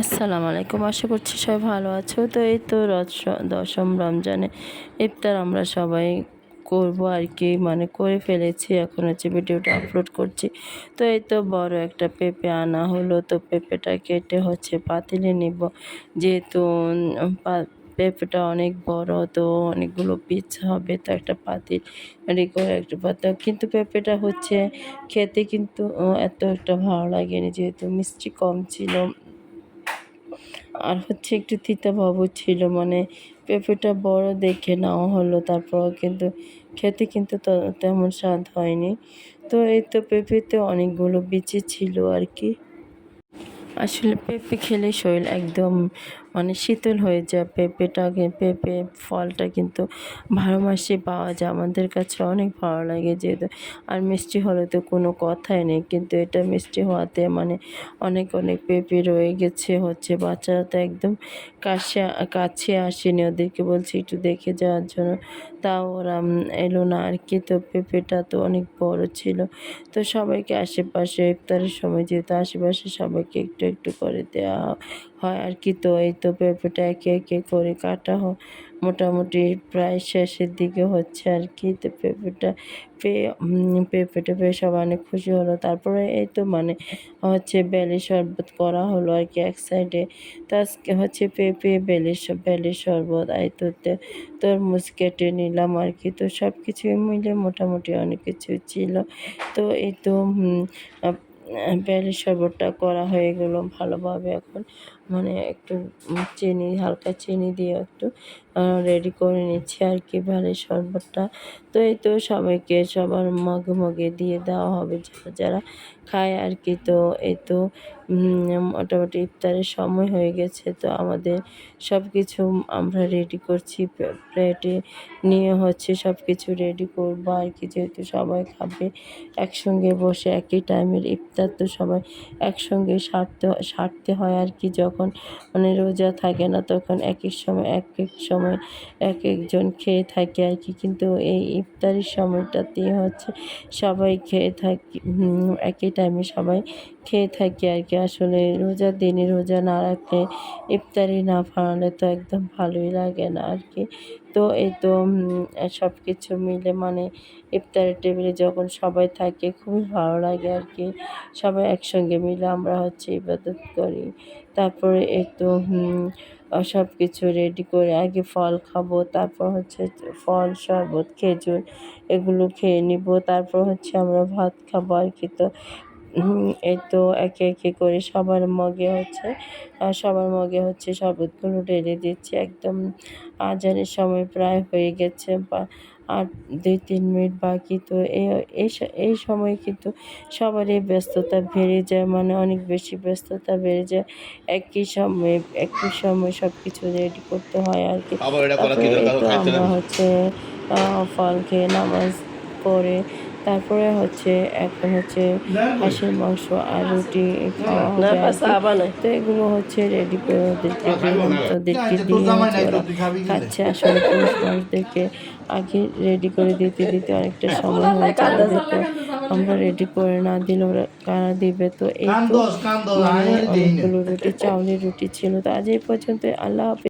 আসসালামু আলাইকুম। আশা করছি সবাই ভালো আছো। তো এই তো দশম রমজানে ইফতার আমরা সবাই করব আর কি মানে করে ফেলেছি। এখন হচ্ছে ভিডিওটা আপলোড করছি। তো এই তো বড় একটা পেঁপে আনা হলো। তো পেঁপেটা কেটে হচ্ছে পাতিলে নিব। যেহেতু পেঁপেটা অনেক বড়, তো অনেকগুলো পিস হবে। তো একটা পাতিল রেডি করে একটা পাতা কিন্তু পেঁপেটা হচ্ছে খেতে কিন্তু এত একটা ভালো লাগেনি। যেহেতু মিষ্টি কম ছিল। আর হচ্ছে একটু তিতা ভাবও ছিল মানে পেঁপেটা বড় দেখে নেওয়া হলো তারপর কিন্তু খেতে কিন্তু তেমন স্বাদ হয়নি। তো এই তো পেঁপেতে অনেকগুলো বিচি ছিল আর কি। আসলে পেঁপে খেলে শরীর একদম মানে শীতল হয়ে যায় পেঁপেটাকে পেঁপে ফলটা কিন্তু বারো মাসে পাওয়া যায়। আমাদের কাছে অনেক ভালো লাগে যেহেতু, আর মিষ্টি হলে তো কোনো কথাই নেই। কিন্তু এটা মিষ্টি হওয়াতে মানে অনেক অনেক পেঁপে রয়ে গেছে, হচ্ছে বাচ্চারা তো একদম কাছে কাছে আসেনি ওদেরকে বলছি একটু দেখে যাওয়ার জন্য। তাও ওরা এলো না আর কি। তো পেঁপেটা তো অনেক বড় ছিল। তো সবাইকে আশেপাশে ইফতারের সময় যেহেতু আশেপাশে সবাইকে একটু একটু করে দেওয়া হয় আর কি। তো এই তো পেঁপেটা একে একে করে কাটা মোটামুটি প্রায় শেষের দিকে হচ্ছে আর কি। তো পেঁপেটা পেয়ে পেঁপেটা পেয়ে সব অনেক খুশি হলো। তারপরে এই তো মানে হচ্ছে বেলি শরবত করা হলো আর কি এক সাইডে তো আজকে হচ্ছে পেঁপে, বেলি বেলি শরবত, এই তো তরমুজ কেটে নিলাম আর কি। তো সব কিছুই মিলে মোটামুটি অনেক কিছু ছিল। তো এই তো বেলি শরবতটা করা হয়ে গেল ভালোভাবে এখন। মানে একটু চিনি, হালকা চিনি দিয়ে একটু রেডি করে নিচ্ছি আর কি বেলি শরবতটা। তো এই তো সবাইকে সবার মগে মগে দিয়ে দেওয়া হবে যারা যারা খায় আর কি। তো এই তো মোটামুটি ইফতারের সময় হয়ে গেছে। তো আমাদের সব কিছু আমরা রেডি করছি। প্লেটে নিয়ে হচ্ছে সব কিছু রেডি করব আর কি। যেহেতু সবাই খাবে একসঙ্গে বসে একই টাইমের ইফতার, তো সবাই একসঙ্গে সারতে সারতে হয় আর কি যখন মানে রোজা থাকে না, তখন এক এক সময় এক এক সময় এক একজন খেয়ে থাকে আর কি। কিন্তু এই ইফতারির সময়টাতে হচ্ছে সবাই খেয়ে থাকি একই টাইমে সবাই খেয়ে থাকি আর কি। আসলে রোজার দিনে রোজা না রাখলে ইফতারি না ফাড়ালে তো একদম ভালোই লাগে না আর কি। তো এই তো সব কিছু মিলে মানে ইফতারের টেবিলে যখন সবাই থাকে, খুবই ভালো লাগে আর কি। সবাই একসঙ্গে মিলে আমরা হচ্ছে ইবাদত করি। তারপরে এই তো সব কিছু রেডি করে আগে ফল খাব, তারপর হচ্ছে ফল, শরবত, খেজুর এগুলো খেয়ে নিব, তারপর হচ্ছে আমরা ভাত খাব আর কি। তো এই তো একে একে করে সবার মগে হচ্ছে সবার মগে হচ্ছে শরবতগুলো ঢেলে দিচ্ছি একদম আজানের সময় প্রায় হয়ে গেছে বা আর দুই তিন মিনিট বাকি তো এই সময় কিন্তু সবারই ব্যস্ততা বেড়ে যায় মানে অনেক বেশি ব্যস্ততা বেড়ে যায় একই সময়ে একই সময় সব কিছু রেডি করতে হয় আর কি। আমরা হচ্ছে ফল খেয়ে নামাজ পড়ে তারপরে হচ্ছে এখন হচ্ছে হাঁসের মাংস আর রুটি খাওয়া। তো এগুলো হচ্ছে রেডি করে ওদেরকে ওদেরকে দিয়ে খাচ্ছে আসলে পুরুষ মানুষদেরকে আগে রেডি করে দিতে দিতে অনেকটা সময় হয়ে যায় আমরা রেডি করে না দিলে ওরা কারা দিবে? তো এই তো মানে অনেকগুলো রুটি চাউলের রুটি ছিল। তো আজ এই পর্যন্ত আল্লাহ হাফিজ।